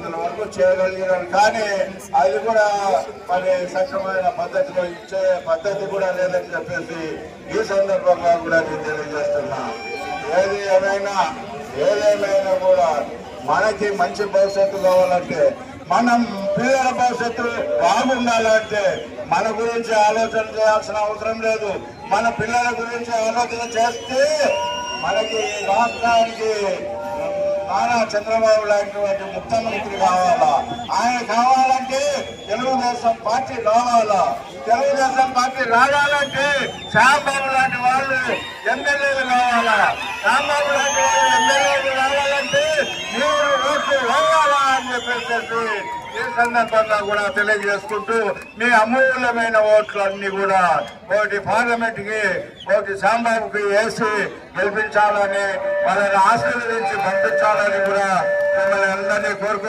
ఎనిమిది వరకు చేయగలిగినారు కానీ అది కూడా మరి సక్రమైన పద్ధతిలో ఇచ్చే పద్ధతి కూడా లేదని చెప్పేసి ఈ సందర్భంగా కూడా నేను తెలియజేస్తున్నా. ఏది ఏమైనా ఏదేమైనా కూడా మనకి మంచి భవిష్యత్తు కావాలంటే మనం పిల్లల భవిష్యత్తు బాగుండాలంటే మన గురించి ఆలోచన చేయాల్సిన అవసరం లేదు. మన పిల్లల గురించి ఆలోచన చేస్తే మనకి రాష్ట్రానికి నారా చంద్రబాబు లాంటి ముఖ్యమంత్రి కావాలా? ఆయన కావాలంటే తెలుగుదేశం పార్టీ రావాలా? తెలుగుదేశం పార్టీ రావాలంటే శ్యాంబాబు లాంటి వాళ్ళు ఎమ్మెల్యేలు కావాలా? శ్యాంబాబు లాంటి వాళ్ళు ఎమ్మెల్యేలు రావాలంటే మీరు ఓట్లు వేయాలా అని చెప్పేసి సందర్భంగా కూడా తెలియజేసుకుంటూ మీ అమూల్యమైన ఓట్లు అన్ని కూడా ఒకటి పార్లమెంట్కి ఒకటి శాంబాబుకి వేసి గెలిపించాలని వాళ్ళని ఆశీర్వదించి పంపించాలని కూడా మిమ్మల్ని అందరినీ కోరుకుంటున్నారు